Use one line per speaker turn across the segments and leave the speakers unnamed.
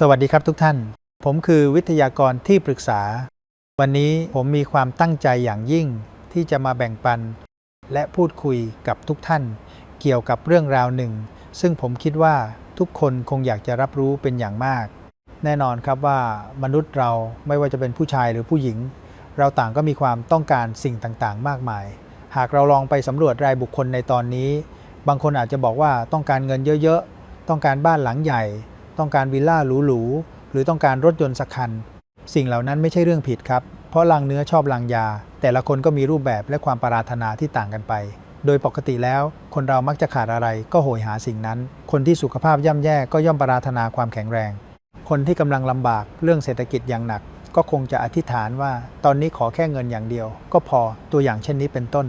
สวัสดีครับทุกท่าน ผมคือวิทยากรที่ปรึกษา วันนี้ผมมีความตั้งใจอย่างยิ่งที่จะมาแบ่งปัน และพูดคุยกับทุกท่าน เกี่ยวกับเรื่องราวหนึ่ง ซึ่งผมคิดว่าทุกคนคงอยากจะรับรู้เป็นอย่างมาก แน่นอนครับว่ามนุษย์เราไม่ว่าจะเป็นผู้ชายหรือผู้หญิง เราต่างก็มีความต้องการสิ่งต่างๆ มากมาย หากเราลองไปสำรวจรายบุคคลในตอนนี้ บางคนอาจจะบอกว่าต้องการเงินเยอะๆ ต้องการบ้านหลังใหญ่ ต้องการวิลล่าหรูๆหรือต้องการรถยนต์สักคัน สิ่งเหล่านั้นไม่ใช่เรื่องผิดครับ เพราะลังเนื้อชอบลังยา แต่ละคนก็มีรูปแบบและความปรารถนาที่ต่างกันไป โดยปกติแล้ว คนเรามักจะขาดอะไรก็โหยหาสิ่งนั้น คนที่สุขภาพย่ำแย่ก็ย่อมปรารถนาความแข็งแรง คนที่กำลังลำบากเรื่องเศรษฐกิจอย่างหนัก ก็คงจะอธิษฐานว่า ตอนนี้ขอแค่เงินอย่างเดียว ก็พอตัวอย่างเช่นนี้เป็นต้น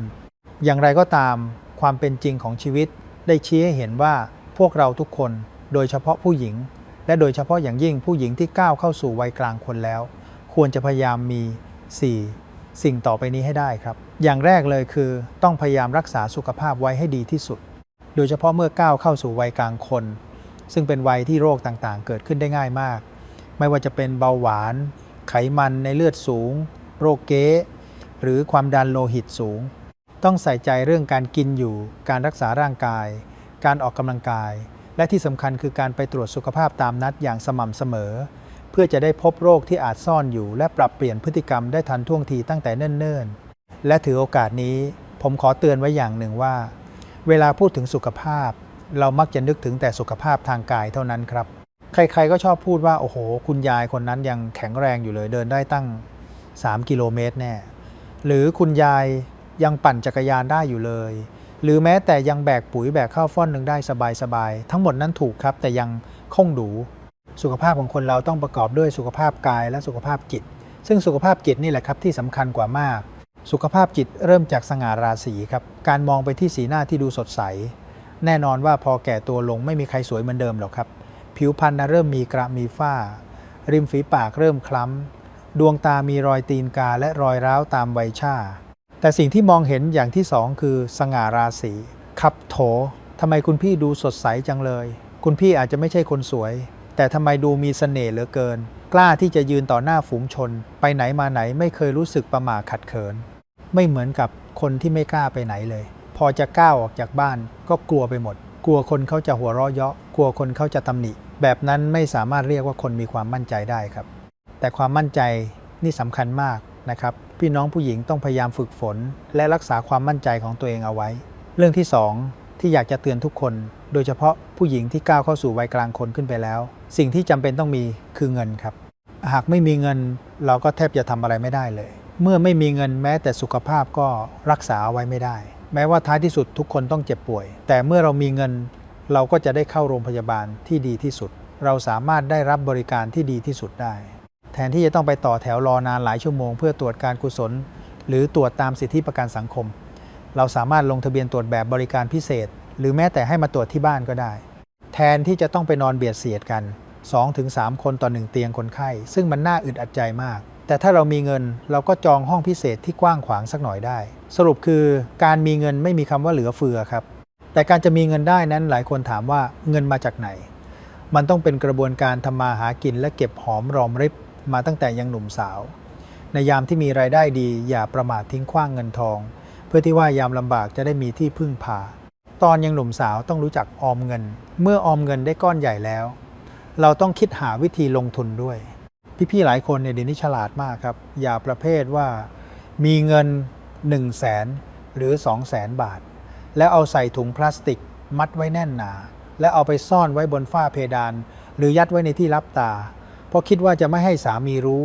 อย่างไรก็ตาม ความเป็นจริงของชีวิต ได้ชี้ให้เห็นว่าพวกเราทุกคน โดยเฉพาะผู้หญิง และโดยเฉพาะอย่างยิ่งผู้หญิงที่ก้าวเข้าสู่วัยกลางคนแล้ว ควรจะพยายามมี 4 สิ่งต่อไปนี้ให้ได้ครับ อย่างแรกเลยคือต้องพยายามรักษาสุขภาพไว้ให้ดีที่สุด โดยเฉพาะเมื่อก้าวเข้าสู่วัยกลางคน ซึ่งเป็นวัยที่โรคต่างๆ เกิดขึ้นได้ง่ายมาก ไม่ว่าจะเป็นเบาหวาน ไขมันในเลือดสูง โรคเก๊หรือความดันโลหิตสูง ต้องใส่ใจเรื่องการกินอยู่ การรักษาร่างกาย การออกกำลังกาย และที่สำคัญคือการไปตรวจสุขภาพตามนัดอย่างสม่ำเสมอ เพื่อจะได้พบโรคที่อาจซ่อนอยู่ และปรับเปลี่ยนพฤติกรรมได้ทันท่วงทีตั้งแต่เนิ่นๆ และถือโอกาสนี้ ผมขอเตือนไว้อย่างหนึ่งว่า เวลาพูดถึงสุขภาพ เรามักจะนึกถึงแต่สุขภาพทางกายเท่านั้นครับ ใครๆก็ชอบพูดว่าโอ้โห คุณยายคนนั้นยังแข็งแรงอยู่เลยเดินได้ตั้ง 3 กิโลเมตรแน่หรือคุณยายยังปั่นจักรยานได้อยู่เลย หรือแม้แต่ยังแบกปุ๋ยแบกข้าวฟ่อนหนึ่งได้สบายๆทั้งหมดนั้นถูกครับ แต่ยังคงดูสุขภาพของคนเราต้องประกอบด้วยสุขภาพกายและสุขภาพจิต ซึ่งสุขภาพจิตนี่แหละครับที่สำคัญกว่ามาก สุขภาพจิตเริ่มจากสง่าราศีครับการมองไปที่สีหน้าที่ดูสดใส แน่นอนว่าพอแก่ตัวลงไม่มีใครสวยเหมือนเดิมหรอกครับ ผิวพรรณนะเริ่มมีกระมีฝ้า ริมฝีปากเริ่มคล้ำดวงตามีรอยตีนกาและรอยร้าวตามวัยชา แต่สิ่งที่มองเห็นอย่างที่สองคือสง่าราศีขับโถทำไมคุณพี่ดูสดใสจังเลย คุณพี่อาจจะไม่ใช่คนสวย แต่ทำไมดูมีเสน่ห์เหลือเกิน กล้าที่จะยืนต่อหน้าฝูงชน ไปไหนมาไหนไม่เคยรู้สึกประหม่าขัดเขิน ไม่เหมือนกับคนที่ไม่กล้าไปไหนเลย พอจะก้าวออกจากบ้านก็กลัวไปหมด กลัวคนเขาจะหัวเราะเยาะ กลัวคนเขาจะตำหนิ แบบนั้นไม่สามารถเรียกว่าคนมีความมั่นใจได้ครับ แต่ความมั่นใจนี่สำคัญมาก นะครับ พี่น้องผู้หญิงต้องพยายามฝึกฝน และรักษาความมั่นใจของตัวเองเอาไว้ เรื่องที่ 2 ที่อยากจะเตือนทุกคน โดยเฉพาะผู้หญิงที่ก้าวเข้าสู่วัยกลางคนขึ้นไปแล้ว สิ่งที่จำเป็นต้องมีคือเงินครับ หากไม่มีเงินเราก็แทบจะทำอะไรไม่ได้เลย เมื่อไม่มีเงินแม้แต่สุขภาพก็รักษาเอาไว้ไม่ได้ แม้ว่าท้ายที่สุดทุกคนต้องเจ็บป่วย แต่เมื่อเรามีเงิน เราก็จะได้เข้าโรงพยาบาลที่ดีที่สุด เราสามารถได้รับบริการที่ดีที่สุดได้ แทนที่จะต้องไปต่อแถวรอนานหลายชั่วโมง เพื่อตรวจการกุศล หรือตรวจตามสิทธิประกันสังคม เราสามารถลงทะเบียนตรวจแบบบริการพิเศษ หรือแม้แต่ให้มาตรวจที่บ้านก็ได้ แทนที่จะต้องไปนอนเบียดเสียดกัน 2-3 คนต่อหนึ่งเตียงคนไข้ ซึ่งมันน่าอึดอัดใจมาก แต่ถ้าเรามีเงินเราก็จองห้องพิเศษที่กว้างขวางสักหน่อยได้ สรุปคือการมีเงินไม่มีคำว่าเหลือเฟือครับ แต่การจะมีเงินได้นั้นหลายคนถามว่าเงินมาจากไหน มันต้องเป็นกระบวนการทำมาหากินและเก็บหอมรอมริบ มาตั้งแต่ยังหนุ่มสาว ในยามที่มีรายได้ดีอย่าประมาททิ้งขว้างเงินทอง เพื่อที่ว่ายามลำบากจะได้มีที่พึ่งพา ตอนยังหนุ่มสาวต้องรู้จักออมเงิน เมื่อออมเงินได้ก้อนใหญ่แล้ว เราต้องคิดหาวิธีลงทุนด้วย พี่ๆหลายคนเนี่ยเดี๋ยวนี้ฉลาดมากครับ อย่าประเภทว่ามีเงิน 1 0 0 0 0แสนหรือ 2 0 0แสนบาท แล้วเอาใส่ถุงพลาสติก มัดไว้แน่นหนา แล้วเอาไปซ่อนไว้บนฝ้าเพดาน หรือยัดไว้ในที่รับตา เพราะคิดว่าจะไม่ให้สามีรู้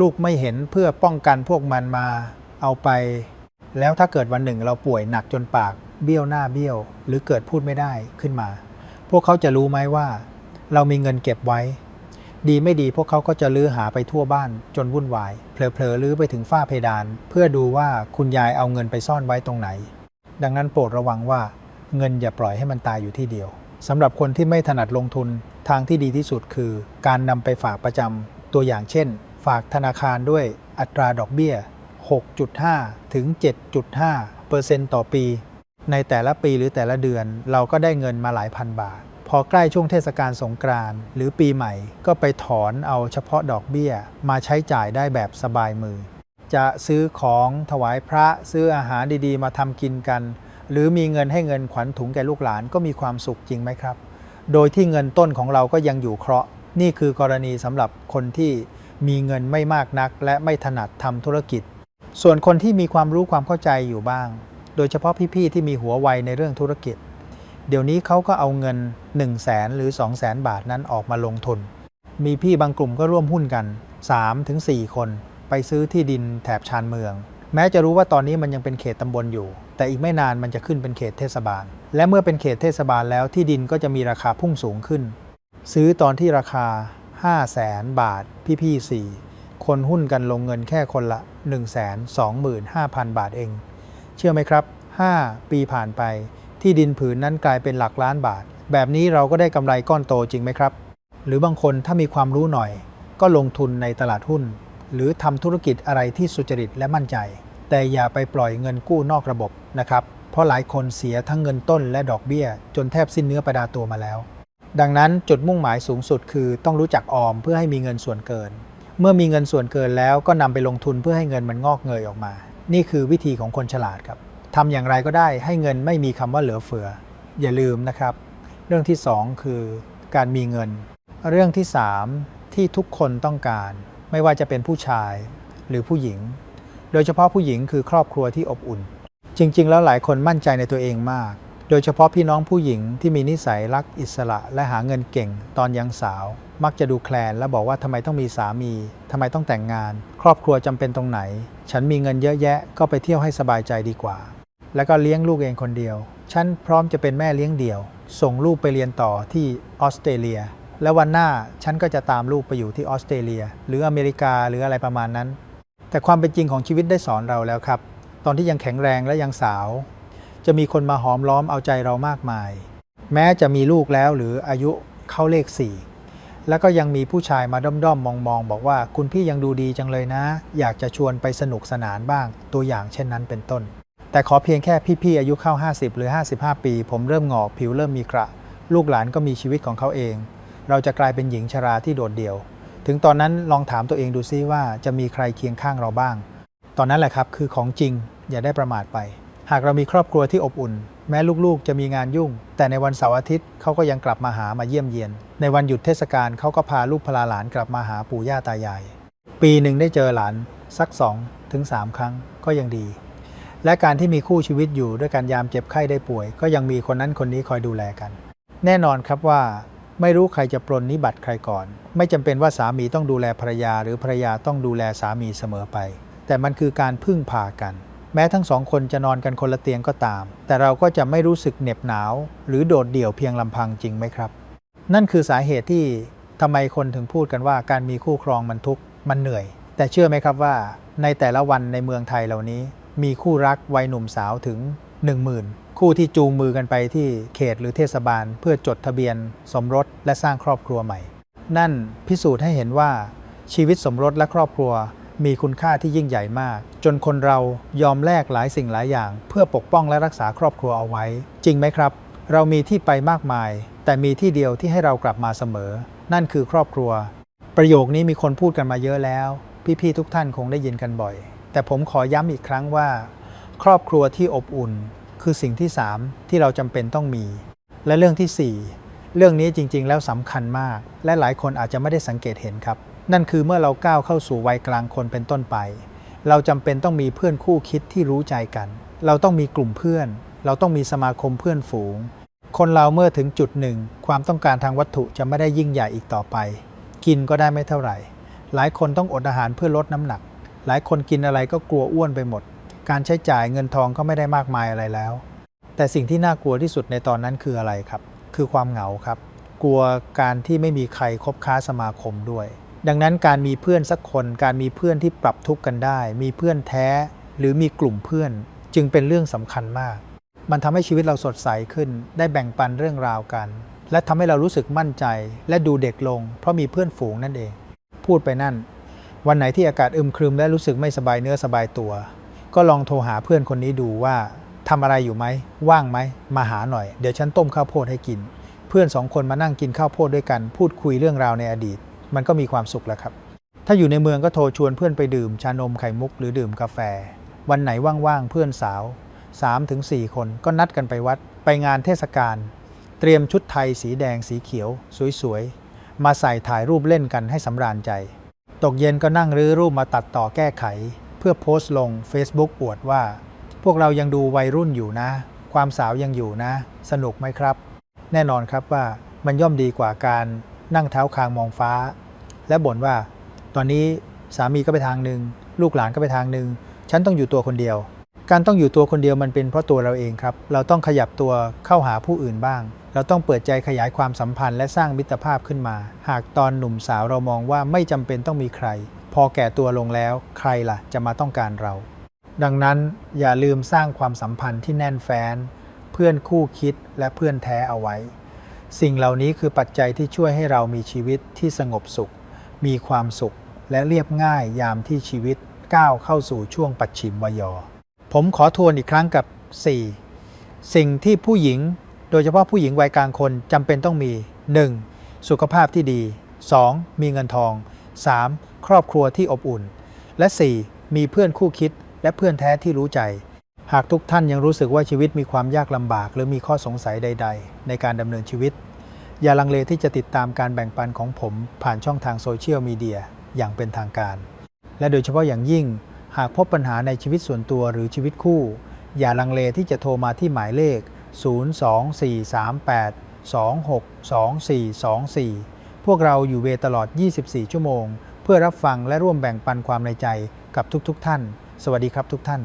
ลูกไม่เห็นเพื่อป้องกันพวกมันมาเอาไป แล้วถ้าเกิดวันหนึ่งเราป่วยหนักจนปาก เบี้ยวหน้าเบี้ยว หรือเกิดพูดไม่ได้ขึ้นมา พวกเขาจะรู้ไหมว่า เรามีเงินเก็บไว้ ดีไม่ดีพวกเขาก็จะลื้อหาไปทั่วบ้านจนวุ่นวายเผลอๆลื้อไปถึงฝ้าเพดาน เพื่อดูว่าคุณยายเอาเงินไปซ่อนไว้ตรงไหน ดังนั้นโปรดระวังว่า เงินอย่าปล่อยให้มันตายอยู่ที่เดียวสำหรับคนที่ไม่ถนัดลงทุน ทางที่ดีที่สุดคือ การนำไปฝากประจำตัวอย่างเช่น ฝากธนาคารด้วยอัตราดอกเบี้ย 6.5 ถึง 7.5เปอร์เซ็นต์ต่อปี ในแต่ละปีหรือแต่ละเดือนเราก็ได้เงินมาหลายพันบาท พอใกล้ช่วงเทศกาลสงกรานต์หรือปีใหม่ก็ไปถอนเอาเฉพาะดอกเบี้ย มาใช้จ่ายได้แบบสบายมือ จะซื้อของถวายพระซื้ออาหารดีๆ มาทำกินกัน หรือมีเงินให้เงินขวัญถุงแก่ลูกหลานก็มีความสุขจริงไหมครับ โดยที่เงินต้นของเราก็ยังอยู่เคราะห์ นี่คือกรณีสำหรับคนที่มีเงินไม่มากนัก และไม่ถนัดทำธุรกิจ ส่วนคนที่มีความรู้ความเข้าใจอยู่บ้าง โดยเฉพาะพี่ๆที่มีหัวไวในเรื่องธุรกิจ เดี๋ยวนี้เขาก็เอาเงิน 1 0 0 0 0แสนหรือ 2 0 0แสนบาทนั้นออกมาลงทุน มีพี่บางกลุ่มก็ร่วมหุ้นกัน 3-4ถึงคน ไปซื้อที่ดินแถบชานเมือง แม้จะรู้ว่าตอนนี้มันยังเป็นเขตตำบลอยู่ แต่อีกไม่นานมันจะขึ้นเป็นเขตเทศบาลและเมื่อเป็นเขตเทศบาลแล้วที่ดินก็จะมีราคาพุ่งสูงขึ้น ซื้อตอนที่ราคา 5 0 0แสนบาท พี่ๆสี่คนหุ้นกันลงเงินแค่คนละ 1 2 5 0 0 0 บาทเอง เชื่อไหมครับ 5 ปีผ่านไป ที่ดินผืนนั้นกลายเป็นหลักล้านบาท แบบนี้เราก็ได้กำไรก้อนโตจริงไหมครับ หรือบางคนถ้ามีความรู้หน่อย ก็ลงทุนในตลาดหุ้น หรือทำธุรกิจอะไรที่สุจริตและมั่นใจ แต่อย่าไปปล่อยเงินกู้นอกระบบนะครับ เพราะหลายคนเสียทั้งเงินต้นและดอกเบี้ย จนแทบสิ้นเนื้อประดาตัวมาแล้ว ดังนั้นจุดมุ่งหมายสูงสุดคือต้องรู้จักออมเพื่อให้มีเงินส่วนเกิน เมื่อมีเงินส่วนเกินแล้วก็นำไปลงทุนเพื่อให้เงินมันงอกเงยออกมา นี่คือวิธีของคนฉลาดครับทำอย่างไรก็ได้ให้เงินไม่มีคำว่าเหลือเฟือ อย่าลืมนะครับ เรื่องที่ 2 คือการมีเงิน เรื่องที่ 3 ที่ทุกคนต้องการ ไม่ว่าจะเป็นผู้ชายหรือผู้หญิง โดยเฉพาะผู้หญิงคือครอบครัวที่อบอุ่น จริง ๆ แล้วหลายคนมั่นใจในตัวเองมาก โดยเฉพาะพี่น้องผู้หญิงที่มีนิสัยรักอิสระและหาเงินเก่งตอนยังสาว มักจะดูแคลนและบอกว่าทำไมต้องมีสามีทำไมต้องแต่งงาน ครอบครัวจำเป็นตรงไหน ฉันมีเงินเยอะแยะก็ไปเที่ยวให้สบายใจดีกว่า แล้วก็เลี้ยงลูกเองคนเดียว ฉันพร้อมจะเป็นแม่เลี้ยงเดี่ยว ส่งลูกไปเรียนต่อที่ออสเตรเลียแล้ววันหน้าฉันก็จะตามลูกไปอยู่ที่ออสเตรเลีย หรืออเมริกาหรืออะไรประมาณนั้น แต่ความเป็นจริงของชีวิตได้สอนเราแล้วครับ ตอนที่ยังแข็งแรงและยังสาว จะมีคนมาหอมล้อมเอาใจเรามากมาย แม้จะมีลูกแล้วหรืออายุเข้าเลขสี่แล้วก็ยังมีผู้ชายมาด้อมๆมองๆ บอกว่าคุณพี่ยังดูดีจังเลยนะ อยากจะชวนไปสนุกสนานบ้าง ตัวอย่างเช่นนั้นเป็นต้น แต่ขอเพียงแค่พี่ๆอายุเข้า 50 หรือ 55 ปี ผมเริ่มหงอกผิวเริ่มมีกระ ลูกหลานก็มีชีวิตของเขาเอง เราจะกลายเป็นหญิงชราที่โดดเดี่ยว ถึงตอนนั้นลองถามตัวเองดูซิว่าจะมีใครเคียงข้างเราบ้าง ตอนนั้นแหละครับคือของจริง อย่าได้ประมาทไป หากเรามีครอบครัวที่อบอุ่น แม้ลูกๆ จะมีงานยุ่ง แต่ในวันเสาร์อาทิตย์เขาก็ยังกลับมาหามาเยี่ยมเยียน ในวันหยุดเทศกาลเขาก็พาลูกพลาหลานกลับมาหาปู่ย่าตายาย ปีหนึ่งได้เจอหลานสัก2ถึง3ครั้งก็ยังดี และการที่มีคู่ชีวิตอยู่ด้วยการยามเจ็บไข้ได้ป่วย ก็ยังมีคนนั้นคนนี้คอยดูแลกัน แน่นอนครับว่าไม่รู้ใครจะปรนนิบัติใครก่อน ไม่จำเป็นว่าสามีต้องดูแลภรรยา หรือภรรยาต้องดูแลสามีเสมอไป แต่มันคือการพึ่งพากัน แม้ทั้งสองคนจะนอนกันคนละเตียงก็ตาม แต่เราก็จะไม่รู้สึกเหน็บหนาว หรือโดดเดี่ยวเพียงลำพังจริงไหมครับ นั่นคือสาเหตุที่ทำไมคนถึงพูดกันว่าการมีคู่ครองมันทุกข์มันเหนื่อย แต่เชื่อไหมครับว่า ในแต่ละวันในเมืองไทยเหล่านี้ มีคู่รักวัยหนุ่มสาวถึง 10,000 คู่ที่จูงมือกันไปที่เขตหรือเทศบาล เพื่อจดทะเบียน สมรสและสร้างครอบครัวใหม่ นั่นพิสูจน์ให้เห็นว่าชีวิตสมรสและครอบครัว มีคุณค่าที่ยิ่งใหญ่มาก จนคนเรายอมแลกหลายสิ่งหลายอย่าง เพื่อปกป้องและรักษาครอบครัวเอาไว้ จริงไหมครับ เรามีที่ไปมากมาย แต่มีที่เดียวที่ให้เรากลับมาเสมอ นั่นคือครอบครัว ประโยคนี้มีคนพูดกันมาเยอะแล้ว พี่ๆทุกท่านคงได้ยินกันบ่อย แต่ผมขอย้ำอีกครั้งว่า ครอบครัวที่อบอุ่น คือสิ่งที่ 3 ที่เราจำเป็นต้องมี และเรื่องทีสี่4 เรื่องนี้จริง ๆ แล้วสำคัญมาก และหลายคนอาจจะไม่ได้สังเกตเห็นครับ นั่นคือเมื่อเราก้าวเข้าสู่วัยกลางคนเป็นต้นไป เราจำเป็นต้องมีเพื่อนคู่คิดที่รู้ใจกัน เราต้องมีกลุ่มเพื่อน เราต้องมีสมาคมเพื่อนฝูง คนเราเมื่อถึงจุดหนึ่ง ความต้องการทางวัตถุจะไม่ได้ยิ่งใหญ่อีกต่อไป กินก็ได้ไม่เท่าไหร่ หลายคนต้องอดอาหารเพื่อลดน้ำหนัก หลายคนกินอะไรก็กลัวอ้วนไปหมด การใช้จ่ายเงินทองก็ไม่ได้มากมายอะไรแล้ว แต่สิ่งที่น่ากลัวที่สุดในตอนนั้นคืออะไรครับ คือความเหงาครับ กลัวการที่ไม่มีใครคบค้าสมาคมด้วย ดังนั้นการมีเพื่อนสักคน การมีเพื่อนที่ปรับทุกข์กันได้ มีเพื่อนแท้ หรือมีกลุ่มเพื่อน จึงเป็นเรื่องสำคัญมาก มันทำให้ชีวิตเราสดใสขึ้น ได้แบ่งปันเรื่องราวกัน และทำให้เรารู้สึกมั่นใจ และดูเด็กลง เพราะมีเพื่อนฝูงนั่นเอง พูดไปนั่น วันไหนที่อากาศอึมครึมและรู้สึกไม่สบายเนื้อสบายตัว ก็ลองโทรหาเพื่อนคนนี้ดูว่าทำอะไรอยู่ไหม ว่างไหม มาหาหน่อย เดี๋ยวฉันต้มข้าวโพดให้กิน เพื่อนสองคนมานั่งกินข้าวโพดด้วยกัน พูดคุยเรื่องราวในอดีต มันก็มีความสุขแล้วครับ ถ้าอยู่ในเมืองก็โทรชวนเพื่อนไปดื่ม ชานมไข่มุกหรือดื่มกาแฟ วันไหนว่างๆเพื่อนสาว 3-4 คนก็นัดกันไปวัด ไปงานเทศกาลเตรียมชุดไทยสีแดงสีเขียว สวยๆ มาใส่ถ่ายรูปเล่นกันให้สำราญใจ ตกเย็นก็นั่งรื้อรูปมาตัดต่อแก้ไข เพื่อโพสต์ลง Facebook อวดว่า พวกเรายังดูวัยรุ่นอยู่นะ ความสาวยังอยู่นะ สนุกไหมครับ แน่นอนครับว่ามันย่อมดีกว่าการ นั่งเท้าคางมองฟ้า และบ่นว่า ตอนนี้สามีก็ไปทางหนึ่งลูกหลานก็ไปทางหนึ่งฉันต้องอยู่ตัวคนเดียว การต้องอยู่ตัวคนเดียวมันเป็นเพราะตัวเราเองครับ เราต้องขยับตัวเข้าหาผู้อื่นบ้าง เราต้องเปิดใจขยายความสัมพันธ์และสร้างมิตรภาพขึ้นมา หากตอนหนุ่มสาวเรามองว่าไม่จำเป็นต้องมีใคร พอแก่ตัวลงแล้ว ใครล่ะจะมาต้องการเรา ดังนั้นอย่าลืมสร้างความสัมพันธ์ที่แน่นแฟ้น เพื่อนคู่คิดและเพื่อนแท้เอาไว้ สิ่งเหล่านี้คือปัจจัยที่ช่วยให้เรามีชีวิตที่สงบสุข มีความสุขและเรียบง่ายยามที่ชีวิตก้าวเข้าสู่ช่วงปัจฉิมวยอ ผมขอทวนอีกครั้งกับ 4 สิ่งที่ผู้หญิง โดยเฉพาะผู้หญิงวัยกลางคนจำเป็นต้องมี 1. สุขภาพที่ดี 2. มีเงินทอง 3. ครอบครัวที่อบอุ่น และ 4. มีเพื่อนคู่คิดและเพื่อนแท้ที่รู้ใจ หากทุกท่านยังรู้สึกว่าชีวิตมีความยากลำบาก หรือมีข้อสงสัยใด ๆ ในการดำเนินชีวิต อย่าลังเลที่จะติดตามการแบ่งปันของผมผ่านช่องทางโซเชียลมีเดียอย่างเป็นทางการ และโดยเฉพาะอย่างยิ่ง หากพบปัญหาในชีวิตส่วนตัวหรือชีวิตคู่ อย่าลังเลที่จะโทรมาที่หมายเลข 02438262424 พวกเราอยู่เวตลอด 24 ชั่วโมง เพื่อรับฟังและร่วมแบ่งปันความในใจกับทุกๆทท่าน สวัสดีครับทุกท่าน